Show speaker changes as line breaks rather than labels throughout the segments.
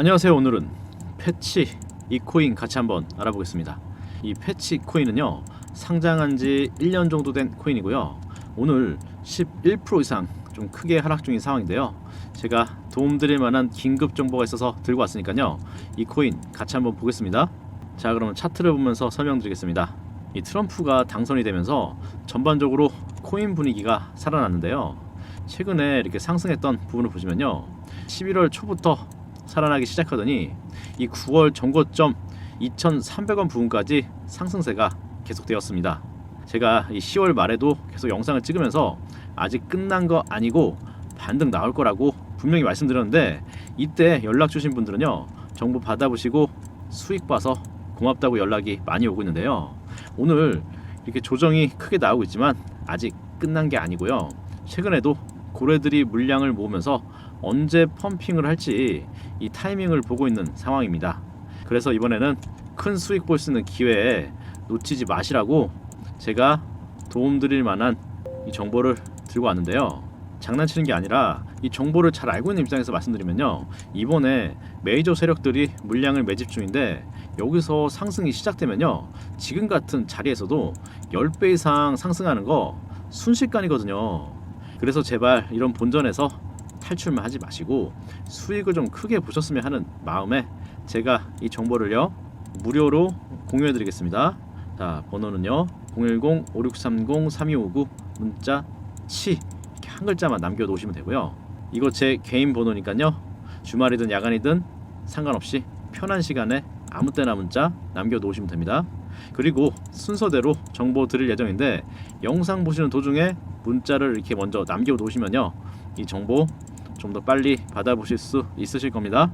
안녕하세요. 오늘은 패치 이 코인 같이 한번 알아보겠습니다. 이 패치 코인은요 상장한 지 1년 정도 된 코인이고요. 오늘 11% 이상 좀 크게 하락 중인 상황인데요. 제가 도움드릴 만한 긴급 정보가 있어서 들고 왔으니까요. 이 코인 같이 한번 보겠습니다. 자, 그러면 차트를 보면서 설명드리겠습니다. 이 트럼프가 당선이 되면서 전반적으로 코인 분위기가 살아났는데요. 최근에 이렇게 상승했던 부분을 보시면요. 11월 초부터 살아나기 시작하더니 이 9월 정고점 2,300원 부분까지 상승세가 계속되었습니다. 제가 이 10월 말에도 계속 영상을 찍으면서 아직 끝난 거 아니고 반등 나올 거라고 분명히 말씀드렸는데 이때 연락 주신 분들은요 정보 받아보시고 수익 봐서 고맙다고 연락이 많이 오고 있는데요 오늘 이렇게 조정이 크게 나오고 있지만 아직 끝난 게 아니고요 최근에도 고래들이 물량을 모으면서 언제 펌핑을 할지 이 타이밍을 보고 있는 상황입니다. 그래서 이번에는 큰 수익 볼 수 있는 기회에 놓치지 마시라고 제가 도움드릴 만한 이 정보를 들고 왔는데요. 장난치는 게 아니라 이 정보를 잘 알고 있는 입장에서 말씀드리면요. 이번에 메이저 세력들이 물량을 매집 중인데 여기서 상승이 시작되면요. 지금 같은 자리에서도 10배 이상 상승하는 거 순식간이거든요. 그래서 제발 이런 본전에서 탈출만 하지 마시고 수익을 좀 크게 보셨으면 하는 마음에 제가 이 정보를요 무료로 공유해 드리겠습니다. 자 번호는요 010-5630-3259 문자 치 이렇게 한 글자만 남겨 놓으시면 되고요. 이거 제 개인 번호니까요 주말이든 야간이든 상관없이 편한 시간에 아무 때나 문자 남겨 놓으시면 됩니다. 그리고 순서대로 정보 드릴 예정인데 영상 보시는 도중에 문자를 이렇게 먼저 남겨 놓으시면요 이 정보 좀 더 빨리 받아보실 수 있으실 겁니다.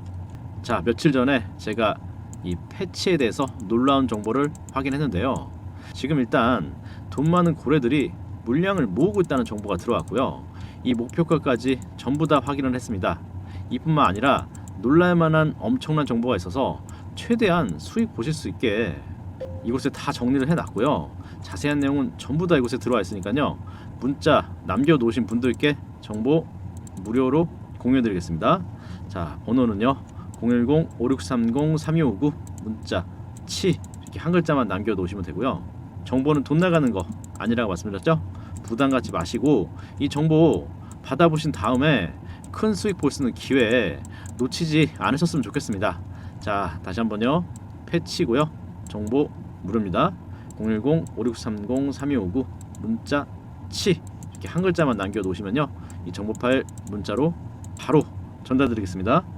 자, 며칠 전에 제가 이 패치에 대해서 놀라운 정보를 확인했는데요. 지금 일단 돈 많은 고래들이 물량을 모으고 있다는 정보가 들어왔고요. 이 목표가까지 전부 다 확인을 했습니다. 이뿐만 아니라 놀랄만한 엄청난 정보가 있어서 최대한 수익 보실 수 있게 이곳에 다 정리를 해놨고요. 자세한 내용은 전부 다 이곳에 들어와 있으니까요. 문자 남겨놓으신 분들께 정보 무료로 공유해드리겠습니다. 자 번호는요 010-5630-3259 문자 치 이렇게 한 글자만 남겨놓으시면 되고요. 정보는 돈 나가는 거 아니라고 말씀드렸죠? 부담 갖지 마시고 이 정보 받아보신 다음에 큰 수익 볼 수 있는 기회 놓치지 않으셨으면 좋겠습니다. 자 다시 한번요 패치고요 정보 무료입니다. 010-5630-3259 문자 치 이렇게 한 글자만 남겨 놓으시면요 이 정보 파일 문자로 바로 전달드리겠습니다.